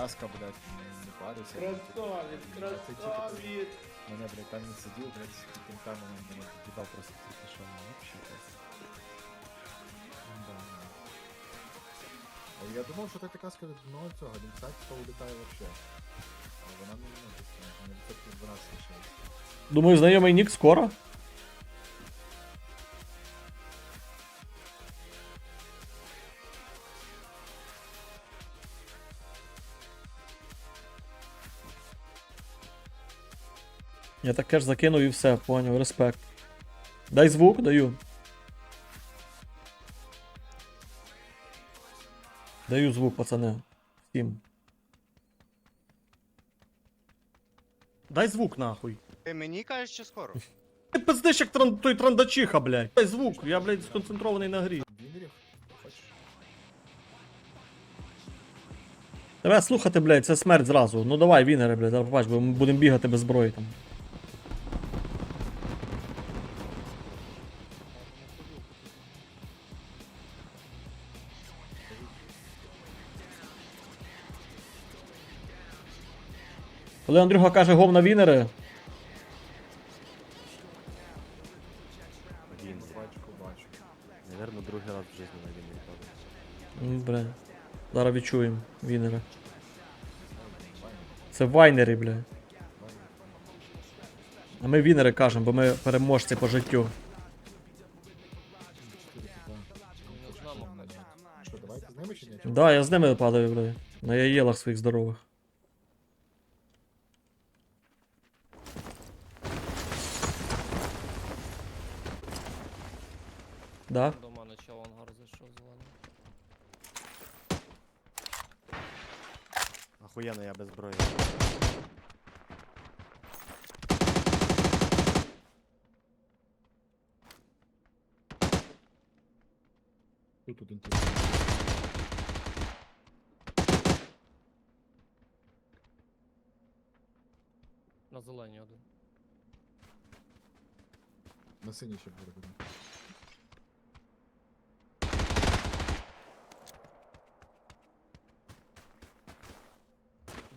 каска, блядь, не, не парюся. Красавец, красавец. Мене, блядь, там не сидів, блядь, з таким каменем, блядь, їбав просто тільки що, ну, вообще просто. Да, да. А Я думав, що така каска від одного цього, дімсатіка улітає вообще. А вона не, ну, десь там, на відсотків 12 лишається. Думаю, знайомий нік скоро. Я таке ж закинув і все, поняв, респект. Дай звук, даю. Даю звук, пацани. Всім. Дай звук нахуй. Ти мені кажеш, чи скоро? Ти пиздиш як тран... той трандачиха, блядь. Дай звук, я, блядь, сконцентрований на грі. Тебе слухати, блядь, це смерть зразу. Ну давай, вінери, блядь, зараз побач, бо ми будемо бігати без зброї там. Коли Андрюха каже гов на вінери, Він. Бачку, бачу. Наверно, другий раз в житті на війні падає. бля. Зараз відчуємо вінери. Це вайнери, бля. А ми вінери кажемо, бо ми переможці по життю. Да, я з ними падаю, бля. На яєлах своїх здорових. Да? До мене чел ангар зайшов зелений. Охуєнно, я без зброї. Тут один тип. На зелені один. На синій ще буде.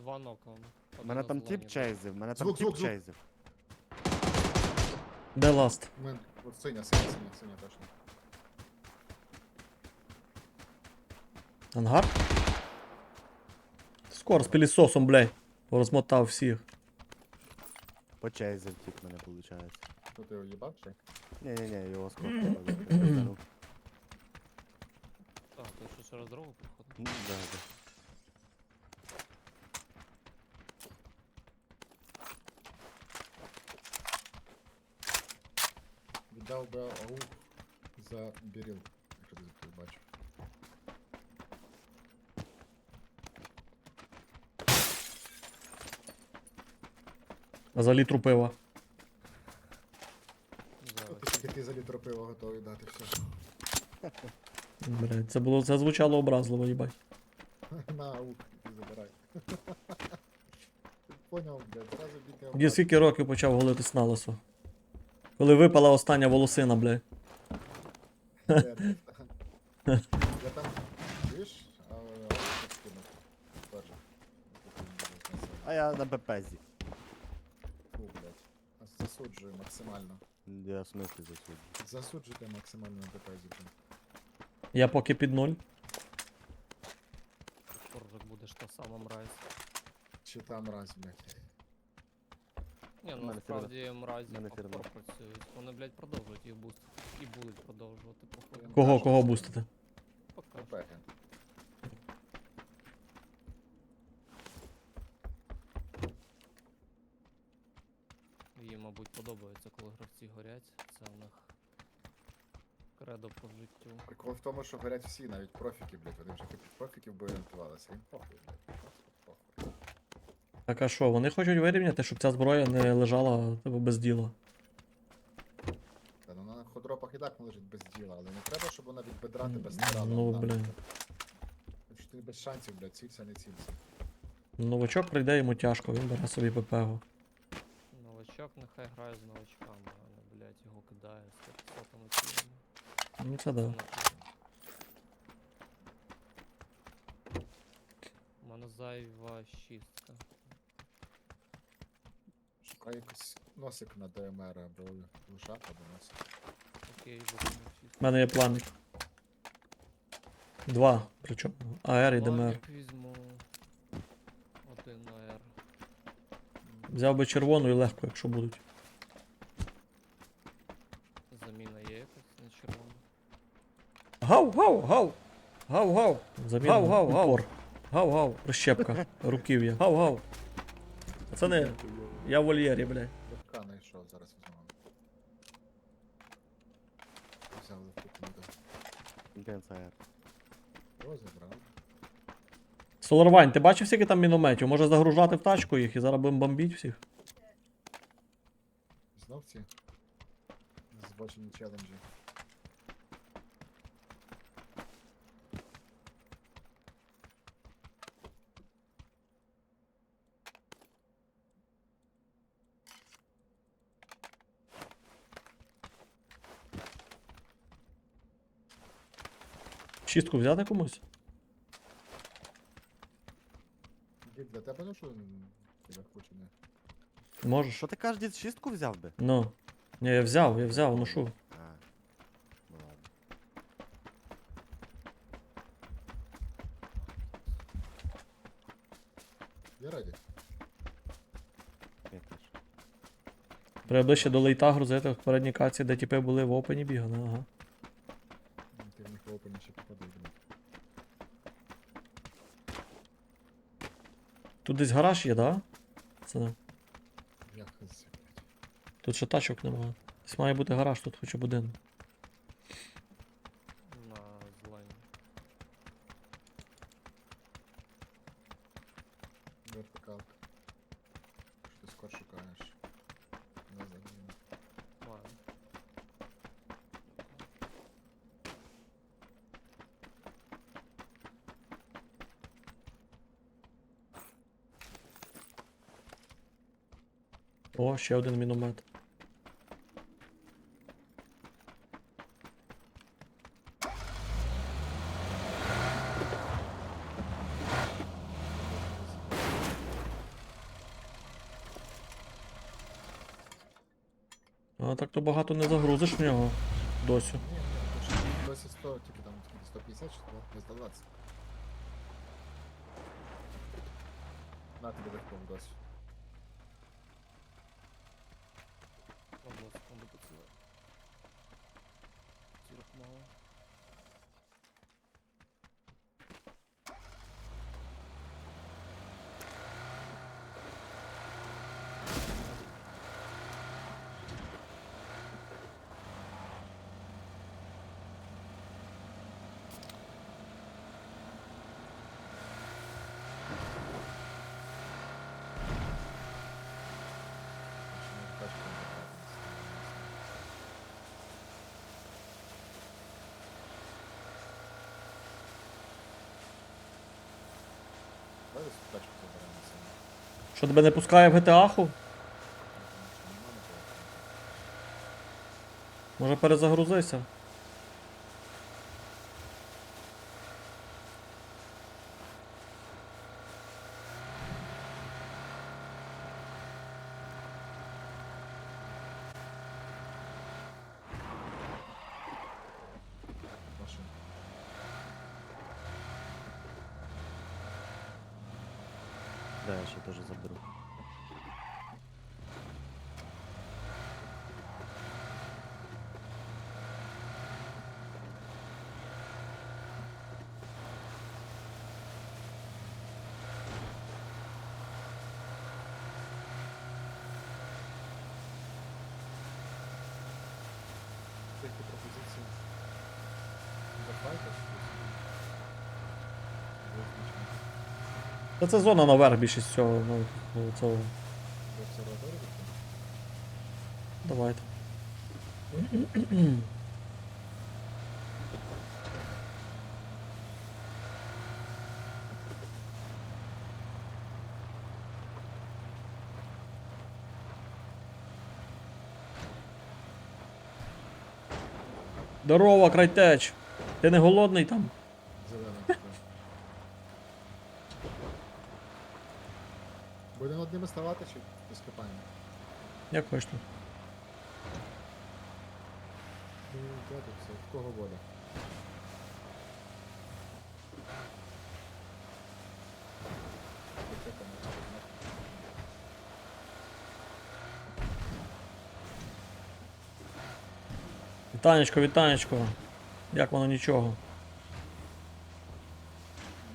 Два нока. он. Один Мене там тип чейзив, мене там Звук, тип звук, звук. чейзив. Де ласт? У мене, от синя, синя, синя, синя точно. Ангар? Скоро з пілісосом, блядь. Розмотав всіх. Почейзив тип мене, виходить. Що ти його їбав, чи? Ні-ні-ні, його скоро. Так, ти що через дорогу проходив? Ну, да, да. Віддав би аух за біріл, якщо ти тут бачив. А за літру пива. Ти за літр пива готовий дати все. Блядь, це було це звучало образливо, їбать. На аух, забирай. Поняв, блядь, зразу бійте Тоді скільки років почав голитись на лисо? Коли випала остання волосина, блядь. Я там, чуєш, а я на БПЗі. Фу, блядь. Засуджую максимально. Я в смислі засуджу. Засуджуйте максимально на блін. Я поки під нуль. Скоро будеш та сама мразь. Чи там раз, блядь. Ні, ну мене насправді мразі мене фірма. працюють. Вони, блядь, продовжують їх бустити. І будуть продовжувати, походу. Кого, кого бустити? Поки що. Їм, мабуть, подобається, коли гравці горять. Це у них кредо по життю. Прикол в тому, що горять всі, навіть профіки, блядь. Вони вже профіків би орієнтувалися. Їм похуй, блядь. Так а що, вони хочуть вирівняти, щоб ця зброя не лежала типу, без діла. Та ну на ходропах і так лежить без діла, але не треба, щоб вона від бедра тебе стирала. Ну, нахуй. блін. Хоч ти без шансів, блядь, цілься, не цілься. Новачок прийде йому тяжко, він бере собі ППГ. Новачок нехай грає з новачками, а не, блядь, його кидає з 500 цілями. Ну це да. У мене зайва шістка. Шукай якийсь носик на ДМР або лишак, або носик. Окей, виконав У мене є планник. Два, причому. АР і ДМР. Візьму. Один АР. Взяв би червону і легко, якщо будуть. Заміна є якась на червону. Гав, гав, гав! Гав, гав! Гав, гав, гав! Гав, гав! Прищепка. Руків'я. Гав, гав! Пацани, я в вольєрі, блядь. Легка знайшов, зараз візьму. Взяв легку помідор. Інтенс АР. О, забрав. Соларвань, ти бачив, скільки там мінометів? Може загружати в тачку їх і зараз будемо бомбити всіх? Знов ці збочені челенджі. Шістку взяти комусь? Дід, для тебе ну що м, тебе хоче не? Можеш. Що ти кажеш, дід шістку взяв би? Ну. Ні, я взяв, я взяв, ну? А, ну ладно. Я раді. Я теж. Треба ближче до лейта грузити в передній каці, де тіпи були в опені бігали, ага. Ти в них в опені ще попади, блін. Тут десь гараж є, да? Це не. Тут ще тачок немає. Десь має бути гараж тут, хоч об один. На зелені. Вертикалка. Що ти скоро шукаєш? Не заміну. Маю. О, ще один міномет. А так то багато не загрузиш в нього досі. Ні, досі 100, тільки там 150 чи 100, 120. На тобі легко досі. Одну секунду поцілую. Цілих мало. Ще Тачку заберемо самі. Що тебе не пускає в GTA-ху? Нікого. Може перезагрузися? Машина. Да, я ще теж заберу. Які пропозиції? Та це зона наверх більшість цього. Ну, цього. Давайте. Здорово, крайтеч! Ти не голодний там? Зелена. Будемо одними ставати чи розкопаємо? Як хочете. Ну, де тут все? В кого вода? Вітанечко, вітанечко. Як воно нічого.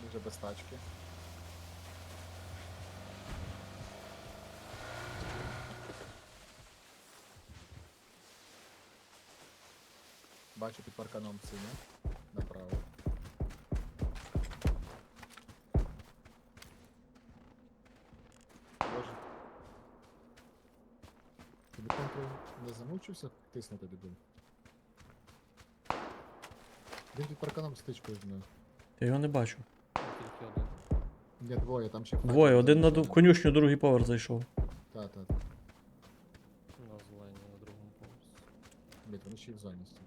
Вже без тачки. Бачу під парканом синя. Направо. Боже. Тобі контрол не замучився тиснути дебіль? Він під парканом стичкою з мною. Я його не бачу. Тільки один. Є двоє, там ще Двоє, один на ду- конюшню, другий поверх зайшов. Так, так. На зелені на другому поверсі. Блять, вони ще й в зоні стоять.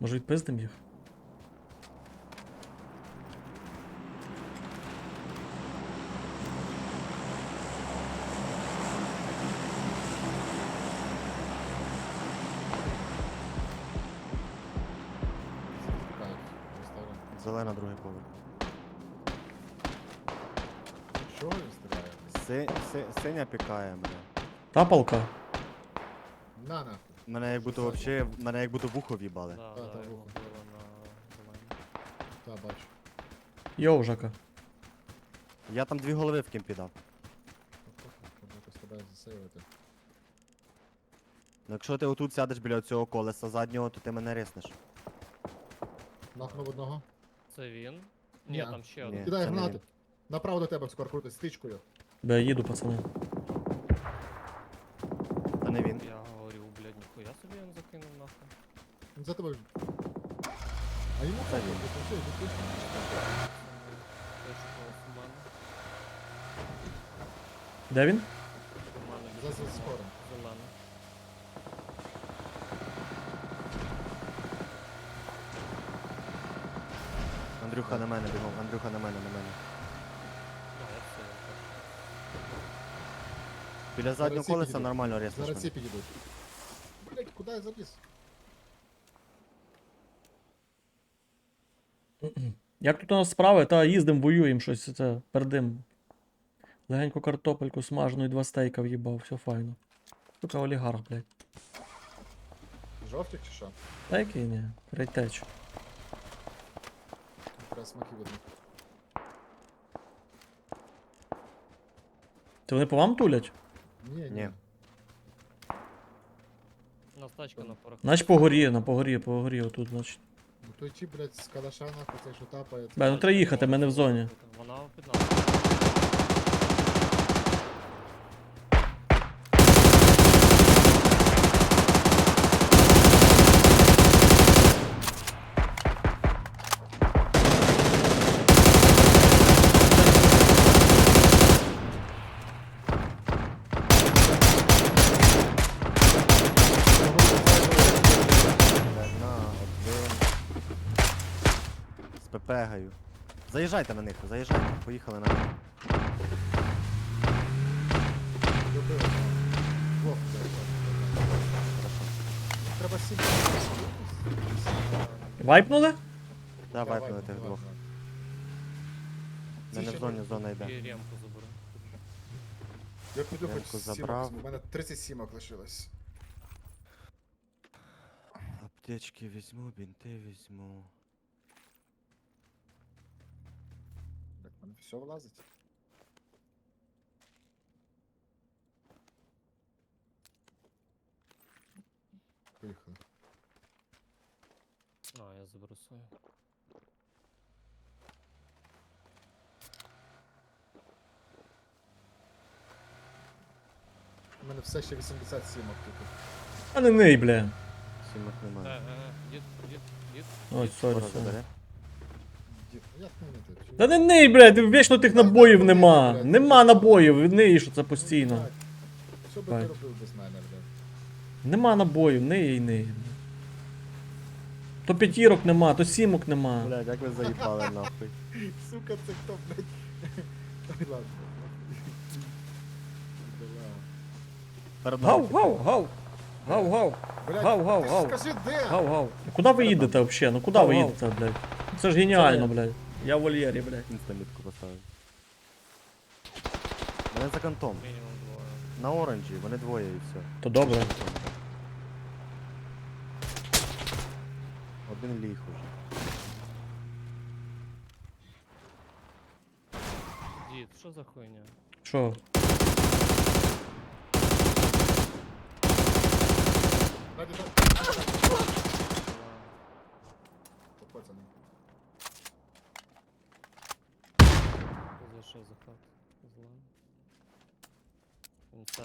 Може відпиздим їх? Си, си, синя пікає мене. Тапалка? На нахуй. Мене як будто вообще, мене як будто вухо в'їбали. Да, Та, да, та, вухо. вбили на зелені. Та, бачу. Йоу, Жака. Я там дві голови в кімпі дав. Якось тебе засейвити. Ну якщо ти отут сядеш біля цього колеса заднього, то ти мене риснеш. Нахнув одного. Це він? Ні, Ні. там ще Ні. один. Кидай це не гранату. Направо до тебе скоро крутить стичкою. Бля, я їду, пацани. Та не він. Я говорю, блядь, ніхуя собі він закинув нахуй. Він за тебе. А йому так. Точно. Де він? За- за. Зелена. Андрюха на мене бігом, Андрюха на мене, на мене. А, я все, я так. Біля заднього колеса підійдуть. нормально резнеш Зараз ці підійдуть. Блять, куди я заліз? Як тут у нас справи? Та їздим, воюємо щось це пердим. Легенько картопельку смажену і два стейка в'їбав, все файно. Сука, олігарх, блядь. Жовтик чи що? Та який ні, рейтеч. Якраз смаки видно. Це вони по вам тулять? Ні, ні. Ні. У нас тачка на порах. Значить по горі, на по горі, по горі отут, значить. Ну той чіп, блядь, з калаша нахуй, це що тапає. це- Бля, ну треба їхати, ми не в зоні. Вона під нами. Одна, один. З. Заїжджайте на них, заїжджайте, поїхали на них. Треба сім. Вайпнули? Давай на тих двох. Ці Мене в зоні зона йде. Ремку заберу. Я піду хоч Ремку сімок. забрав. У мене 37 лишилось. Аптечки візьму, бінти візьму. все влазить. Поїхали. А, я заберу свою. У мене все ще 87 тільки. А не ний, бля. Сімок Е, немає. е, е, дід, дід, дід. Ой, сорі, Скоро сорі. забере. Та не ний, блядь, вічно тих набоїв нема. Нема набоїв, ниєш оце постійно. Що би ти робив без мене, блядь? Нема набоїв, ниє і ниє. То п'ятірок нема, то сімок нема. Блядь, як ви заїбали нахуй. Сука, це хто, блядь? Ладно. Перед Гав, гав, гав. Гав, гав. Гав, гав, гав. Скажи, де? Гав, гав. Куди ви їдете взагалі? Ну куди ви їдете, блядь? Це ж геніально, Це блядь. Я в вольєрі, блядь. Інстамітку поставив. Мене за кантом. Мінімум двоє. На оранжі, вони двоє і все. То добре. Один ліг уже. Дід, що за хуйня? Що? Пацани. Що за що за хат? Зла. Він це.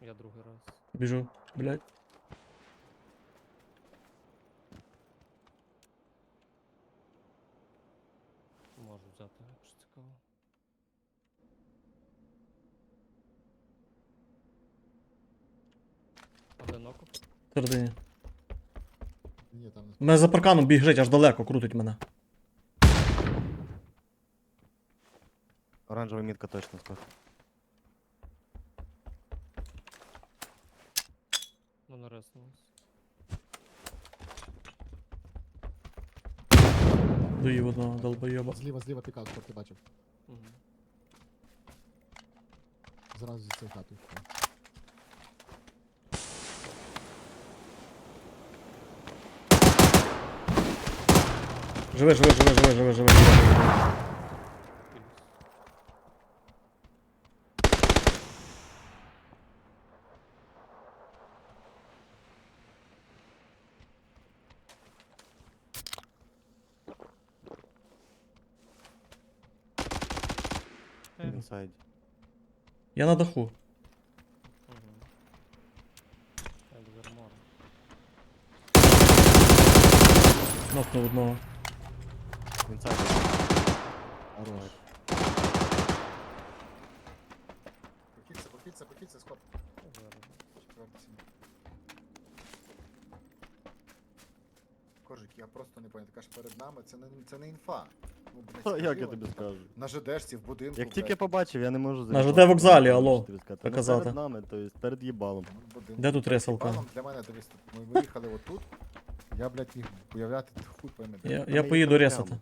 Я другий раз. Біжу, блядь. Можу взяти, якщо цікаво. Один окоп. Середині. Ні, там не У мене за парканом біжить аж далеко, крутить мене. Оранжева мітка точно скоро. Ну нариснулось. Доїв одного долбойоба. Зліва, зліва пікап, хто ти бачив. Угу. Зразу за цей хатою. Живе, живе, живе, живе, живе, живе. Інсайд. Я на даху. Нокнув одного. Інсайд. Хорош. Покіться, покіться, покіться, скоп. Четвертий сім. Коржик, я просто не понял. Ти кажеш перед нами, це не, це не інфа. Ну, блядь, Та, скажи Як я от, тобі скажу? На ЖДшці в будинку. Як тільки блядь. побачив, я не можу На зарішати. ЖД вокзалі, алло, показати. Перед нами, тобто перед їбалом. Ну, в будинку. Де тут ресалка? Для мене дивись, тут ми виїхали отут. Я, блядь, міг уявляти хуй пойме. де. Я, я поїду ресати.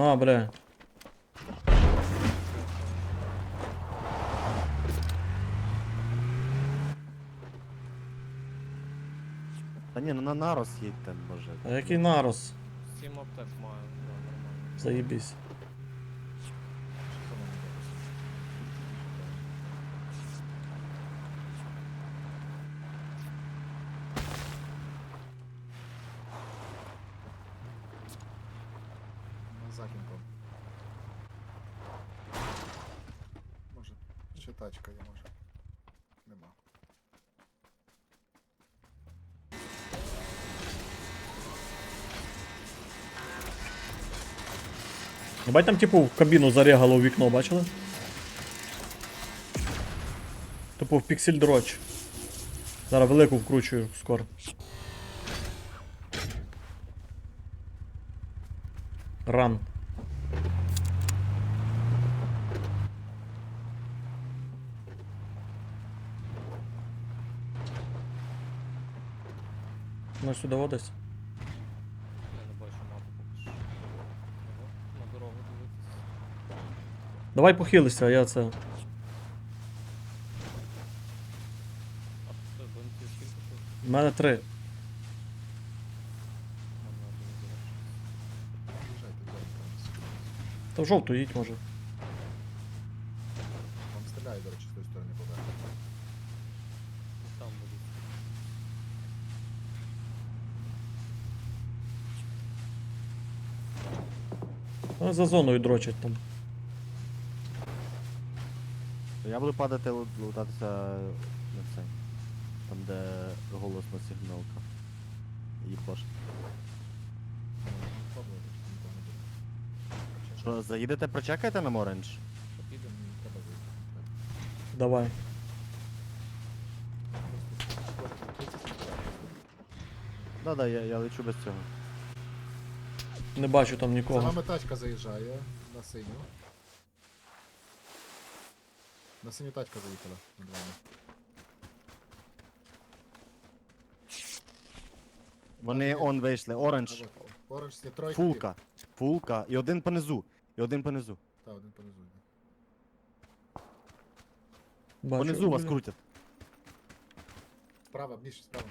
А, бля. Та ні, ну на нарос їдьте, може. А який нарос? Сім аптек маю, да, нормально. Заєбісь. Бать там типу в кабіну зарягало у вікно, бачили? Типу в піксель дроч. Зараз велику вкручую скоро. Ран. Ну сюди водись. Я не бачу мапу поки що. Ого, На дорогу дивитися. Давай похилися, а я це. У мене три. Та в жовту їдь може. Вам стріляють, до речі, з тої сторони поверху. Там. Ну, за зоною дрочать там. Я буду падати лутатися на це. Там, де голосна сигналка. Їбаш. Що заїдете, прочекайте нам оранж? Що підемо, мені треба. Давай. Да-да, я, я лечу без цього. Не бачу там За нікого. вами тачка заїжджає на синю. На синю тачка заїхала над вами. Вони он вийшли, оранж, Поруч є тройка. фулка, фулка, і один понизу, і один понизу. Та, один понизу йде. Бачу. Понизу вас крутять. Справа, ближче, справа.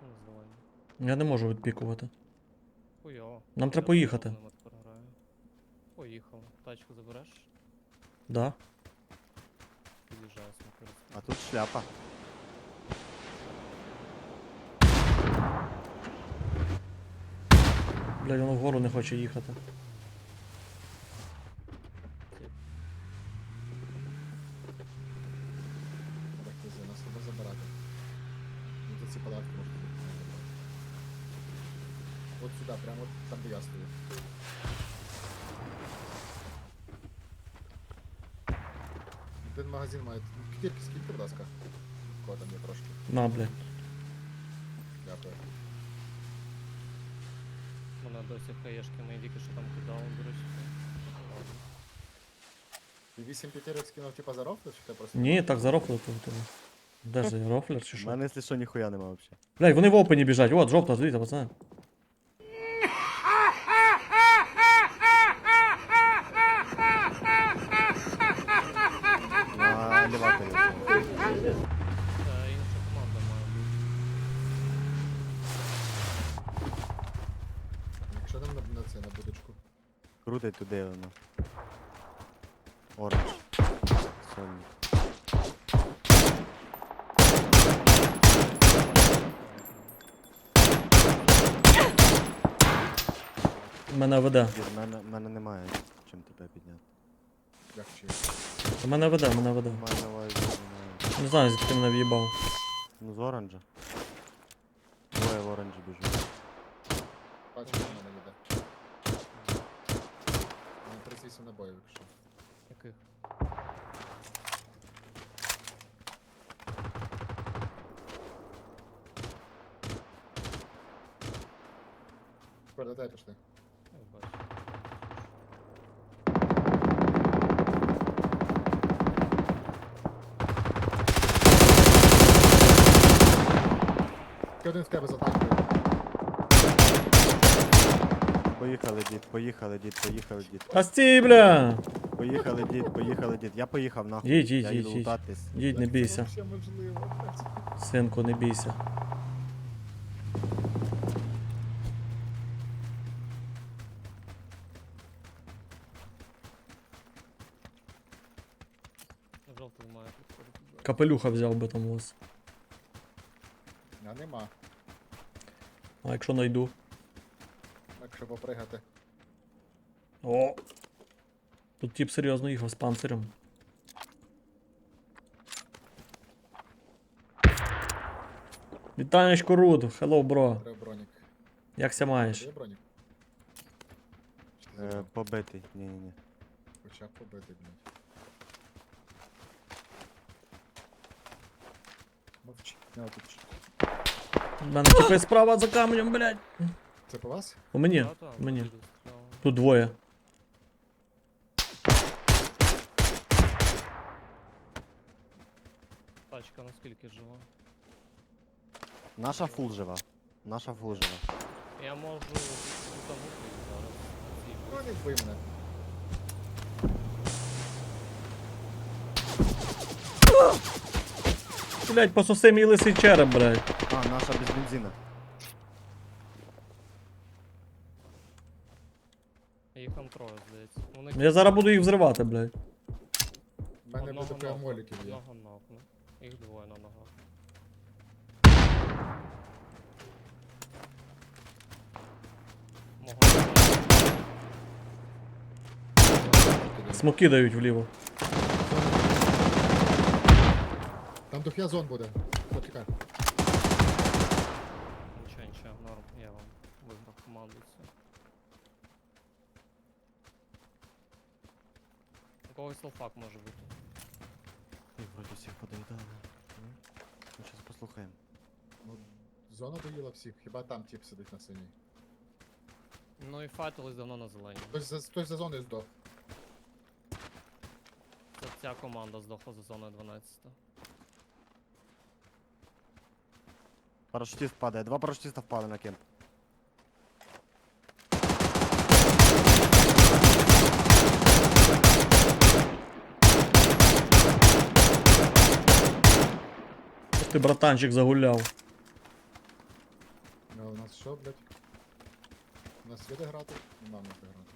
Ну, здавай. Я не можу відпікувати. Хуйово. Нам треба поїхати. Поїхав. Тачку забереш? Да. Під'їжджаю смотри. А тут шляпа. Блядь, воно вгору не хоче їхати. Так, вези, нас треба забирати. Ну тут ці палатки можуть бути. не забрати. От сюди, прямо от там, де я стою. Один магазин має. Кітірки, скільки, будь ласка. Кого там є трошки. На, блядь. Дякую. Мене досі хаєшки мої тільки що там кидали, до речі. Ти 8 п'ятірок скинув типа за рофли, чи ти просто. Ні, так зарофлив тут. Де ж рофлер чи У що? мене, якщо що, ніхуя нема взагалі. Блядь, вони в опені біжать. От, жовта, дивіться, пацани. На елеваторі. Це інша команда має бути. Якщо нам на, на це, на будочку. Крутить туди воно. Оранж. Сольник. Мене веде. Дід, мене, мене немає чим тебе підняти. Як чи? Мене веде, мене веде. Маю на увазі, немає. Не знаю, звідки мене в'їбав. Ну з оранжа. Двоє в оранжі біжуть. Бачу, в мене йде. 38 набоїв, якщо. Яких? Тепер дай пішли. Я бачу. Один в тебе за танкою. Поїхали, дід, поїхали, дід, поїхали, дід. А бля! Поїхали, дід, поїхали, дід. Я поїхав нахуй. Їдь, їдь, Я їдь, їду їдь. лутатись. Їдь, не бійся. можливо. Синку, не бійся. Жовтий має підходити. Капелюха взяв би там у вас. А нема. А якщо найду. Якщо попригати. О! Тут тип серйозно їхав з панцирем. Вітанечко Руд, hello, бро. Треба бронік. Як ся маєш? Є бронік? Е, побитий. Ні, ні, ні. Хоча б побити, блядь. Мовчи. Не отучи. У мене типи справа за каменем, блядь. Це по вас? У мені, у мені. Тут двоє. Тачка наскільки жива? Наша фул жива. Наша фул жива. Я можу лутанути їх зараз. Ну, не вбий мене. Блядь, пососи мій лисий череп, блядь. А, наша без бензина. Їх здається. Вони Я зараз буду їх взривати, блядь. У мене одного буде прям моліків є. Одного нокну. Їх двоє на ногах. Мого Смоки дають вліво. Там дох'я зон буде. Потікай. Нічого, нічого, норм, я вам виграв команду цю. Когось лофак може бути. І вроді всіх подоїдали. Ну, ну, зараз послухаємо. Ну, зона доїла всіх, хіба там тип сидить на синій. Ну і файтились давно на зеленій. Хтось за, хтось за зоною здох. Це ця команда здохла за зоною 12. Парашутист падає. Два парашутиста впали на кемп. Ти братанчик загуляв. А у нас що, блядь? У нас де грати? Нема де грати.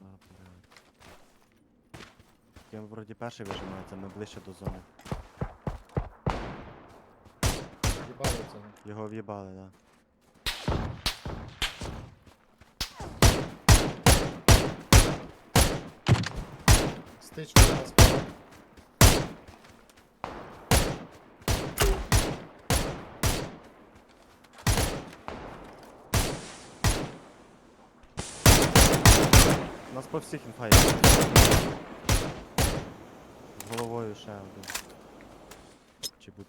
А, блядь. Кемп вроді перший вижимається, ми ближче до зони. Їбали цього. Його в'їбали, да. Стичку у нас нас по всіх інфа є. З головою ще один. Чи будь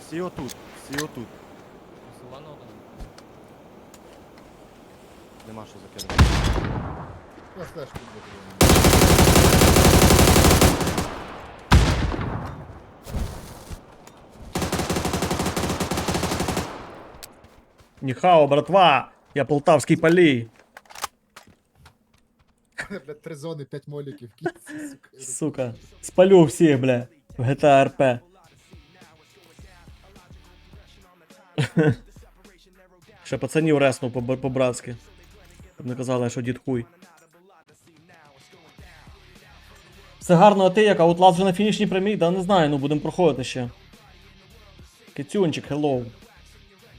Всі отут, всі отут. Зелена один. Нема що закидати. Я буду. Ніхао, братва! Я полтавський палій. Блядь, три зони, п'ять моліків кінці, сука. Сука. Спалю всіх, бля. В GTA RP. Ще пацанів реснув по- по-братськи. Щоб не казали, що дід хуй. Все гарно, а ти як? лаз вже на фінішній прямій? Да не знаю, ну будемо проходити ще. Кицюнчик, hello.